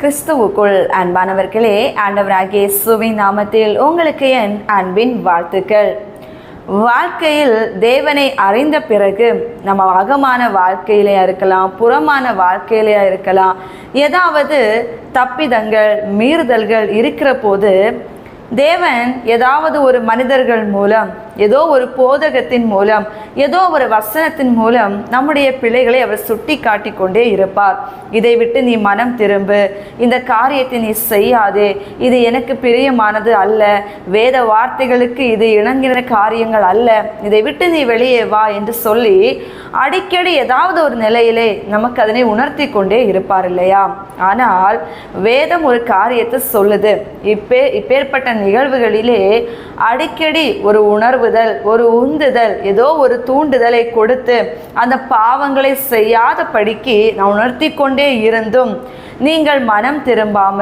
கிறிஸ்துவுக்குள் அன்பானவர்களே ஆண்டவராகிய இயேசுவின் நாமத்தில் உங்களுக்கு என் அன்பின் வாழ்த்துக்கள். வாழ்க்கையில் தேவனை அறிந்த பிறகு நம்ம அகமான வாழ்க்கையிலையா இருக்கலாம் புறமான வாழ்க்கையிலையா இருக்கலாம் ஏதாவது தப்பிதங்கள் மீறுதல்கள் இருக்கிற போது தேவன் ஏதாவது ஒரு மனிதர்கள் மூலம் ஏதோ ஒரு போதகத்தின் மூலம் ஏதோ ஒரு வசனத்தின் மூலம் நம்முடைய பிள்ளைகளை அவர் சுட்டி காட்டி கொண்டே இருப்பார். இதை விட்டு நீ மனம் திரும்பு. இந்த காரியத்தை நீ செய்யாதே. இது எனக்கு பிரியமானது அல்ல. வேத வார்த்தைகளுக்கு இது இணங்கின காரியங்கள் அல்ல. இதை விட்டு நீ வெளியே வா என்று சொல்லி அடிக்கடி ஏதாவது ஒரு நிலையிலே நமக்கு அதனை உணர்த்தி கொண்டே இருப்பார் இல்லையா? ஆனால் வேதம் ஒரு காரியத்தை சொல்லுது. இப்பே இப்பேற்பட்ட நிகழ்வுகளிலே அடிக்கடி ஒரு உணர்வு உணர்வுதல் ஒரு உந்துதல் ஏதோ ஒரு தூண்டுதலை கொடுத்து அந்த பாவங்களை செய்யாத படிக்கு நான் உணர்த்தி கொண்டே இருந்தும் நீங்கள் மனம் திரும்பாம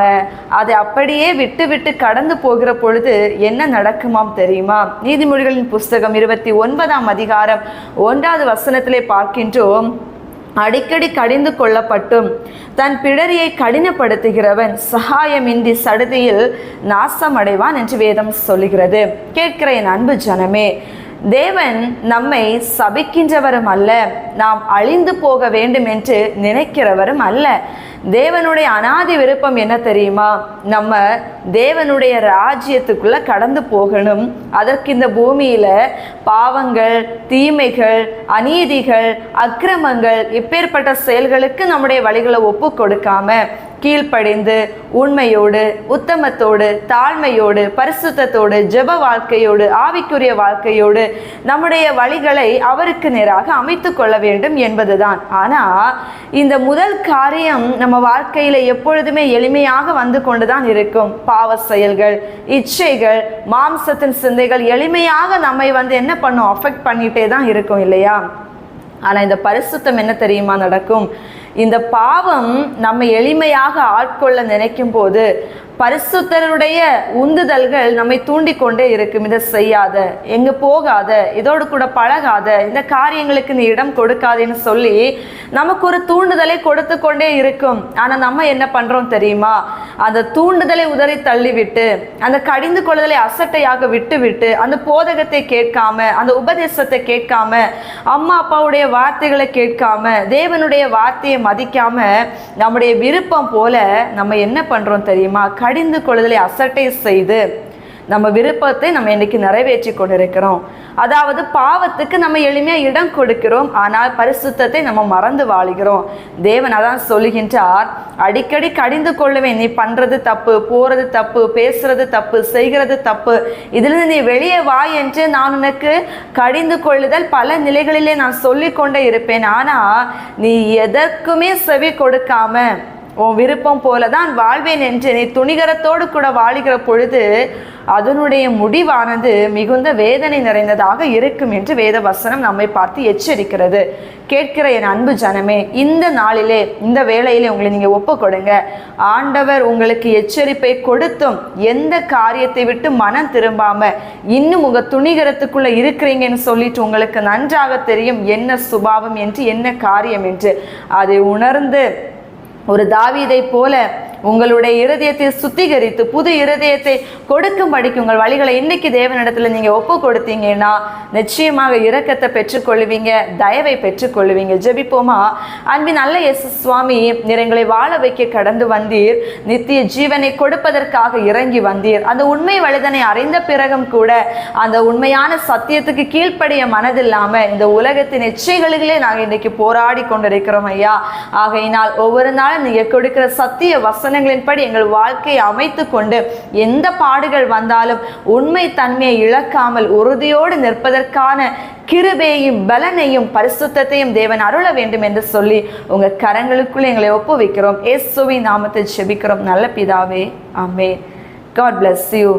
அதை அப்படியே விட்டு விட்டு கடந்து போகிற பொழுது என்ன நடக்குமாம் தெரியுமா? நீதிமொழிகளின் புஸ்தகம் இருபத்தி ஒன்பதாம் அதிகாரம் ஒன்றாவது வசனத்திலே பார்க்கின்றோம். அடிக்கடி கடிந்து கொள்ளப்பட்டும். தன் பிடரியை கடினப்படுத்துகிறவன் சகாயமின்றி சடுதியில் நாசமடைவான் என்று வேதம் சொல்லுகிறது. கேட்கிற என் அன்பு ஜனமே தேவன் நம்மை சபிக்கின்றவரும் அல்ல. நாம் அழிந்து போக வேண்டும் என்று நினைக்கிறவரும் அல்ல. தேவனுடைய அனாதி விருப்பம் என்ன தெரியுமா? நம்ம தேவனுடைய ராஜ்யத்துக்குள்ள கடந்து போகணும். அதற்கு இந்த பூமியில பாவங்கள் தீமைகள் அநீதிகள் அக்கிரமங்கள் இப்பேற்பட்ட செயல்களுக்கு நம்முடைய வழிகளை ஒப்பு கொடுக்காம கீழ்ப்படிந்து உண்மையோடு உத்தமத்தோடு தாழ்மையோடு பரிசுத்தத்தோடு ஜெப வாழ்க்கையோடு ஆவிக்குரிய வாழ்க்கையோடு நம்முடைய வழிகளை அவருக்கு நேராக அமைத்து கொள்ள வேண்டும் என்பதுதான். ஆனால் இந்த முதல் காரியம் நம்ம வாழ்க்கையில் எப்பொழுதுமே எளிமையாக வந்து கொண்டுதான் இருக்கும். பாவ செயல்கள் இச்சைகள் மாம்சத்தின் சிந்தைகள் எளிமையாக நம்மை வந்து என்ன பண்ணும்? அஃபெக்ட் பண்ணிட்டே தான் இருக்கும் இல்லையா? ஆனால் இந்த பரிசுத்தம் என்ன தெரியுமா நடக்கும்? இந்த பாவம் நம்ம எளிமையாக ஆட்கொள்ள நினைக்கும் போது பரிசுத்தருடைய உந்துதல்கள் நம்மை தூண்டிக்கொண்டே இருக்கும். இதை செய்யாத எங்க போகாத இதோடு கூட பழகாத இந்த காரியங்களுக்கு நீ இடம் கொடுக்காதேன்னு சொல்லி நமக்கு ஒரு தூண்டுதலை கொடுத்து கொண்டே இருக்கும். ஆனா நம்ம என்ன பண்றோம் தெரியுமா? அந்த தூண்டுதலை உதறி தள்ளிவிட்டு அந்த கடிந்து கொள்ளுதலை அசட்டையாக விட்டுவிட்டு அந்த போதகத்தை கேட்காம அந்த உபதேசத்தை கேட்காம அம்மா அப்பாவுடைய வார்த்தைகளை கேட்காம தேவனுடைய வார்த்தையை மதிக்காம நம்முடைய விருப்பம் போல நம்ம என்ன பண்றோம் தெரியுமா? கடிந்து கொள்ளுதலை அசட்டை செய்து நம்ம விருப்பத்தை நம்ம இன்னைக்கு நிறைவேற்றி கொண்டிருக்கிறோம். அதாவது பாவத்துக்கு நம்ம எளிமையாக இடம் கொடுக்கிறோம். ஆனால் பரிசுத்தத்தை நம்ம மறந்து வாழுகிறோம். தேவன் அதான் சொல்லுகின்றார் அடிக்கடி கடிந்து கொள்ளுவேன். நீ பண்ணுறது தப்பு போகிறது தப்பு பேசுறது தப்பு செய்கிறது தப்பு. இதிலிருந்து நீ வெளியே வா என்று நான் உனக்கு கடிந்து கொள்ளுதல் பல நிலைகளிலே நான் சொல்லி கொண்டே இருப்பேன். ஆனால் நீ எதற்குமே செவி கொடுக்காம உன் விருப்பம் போல தான் வாழ்வேன் என்று நீ துணிகரத்தோடு கூட வாழுகிற பொழுது அதனுடைய முடிவானது மிகுந்த வேதனை நிறைந்ததாக இருக்கும் என்று வேத வசனம் நம்மை பார்த்து எச்சரிக்கிறது. கேட்கிற என் அன்பு ஜனமே இந்த நாளிலே இந்த வேளையிலே உங்களை நீங்கள் ஒப்பு கொடுங்க ஆண்டவர் உங்களுக்கு எச்சரிப்பை கொடுத்தும் எந்த காரியத்தை விட்டு மனம் திரும்பாம இன்னும் உங்க துணிகரத்துக்குள்ள இருக்கிறீங்கன்னு சொல்லிட்டு உங்களுக்கு நன்றாக தெரியும் என்ன சுபாவம் என்று என்ன காரியம் என்று. அதை உணர்ந்து ஒரு தாவீதை போல உங்களுடைய இருதயத்தை சுத்திகரித்து புது இருதயத்தை கொடுக்கும்படிக்கு உங்கள் வழிகளை இன்னைக்கு தேவனிடத்தில் நீங்க ஒப்பு கொடுத்தீங்கன்னா நிச்சயமாக இரக்கத்தை பெற்றுக்கொள்வீங்க தயவை பெற்றுக்கொள்வீங்க. ஜெபிப்போமா? அன்பின் நல்ல எஸ் சுவாமி நிறங்களை வாழ வைக்க கடந்து வந்தீர். நித்திய ஜீவனை கொடுப்பதற்காக இறங்கி வந்தீர். அந்த உண்மை வழிதனை அறிந்த பிறகும் கூட அந்த உண்மையான சத்தியத்துக்கு கீழ்ப்படிய மனதில்லாம இந்த உலகத்தின் இச்சைகளிலே நாங்கள் இன்னைக்கு போராடி கொண்டிருக்கிறோம் ஐயா. ஆகையினால் ஒவ்வொரு நாளும் நீங்க கொடுக்கிற சத்திய வசனங்களின்படி எங்கள் வாழ்க்கையை அமைத்து கொண்டு எந்த பாடுகள் வந்தாலும் உண்மை தன்மையை இழக்காமல் உறுதியோடு நிற்பதற்கான கிருபையையும் பலனையும் பரிசுத்தையும் தேவன் அருள வேண்டும் என்று சொல்லி உங்க கரங்களுக்குள்ளே எங்களை ஒப்புவிக்கிறோம். இயேசுவின் நாமத்தை செபிக்கிறோம் நல்ல பிதாவே ஆமே காட் பிளஸ் யூ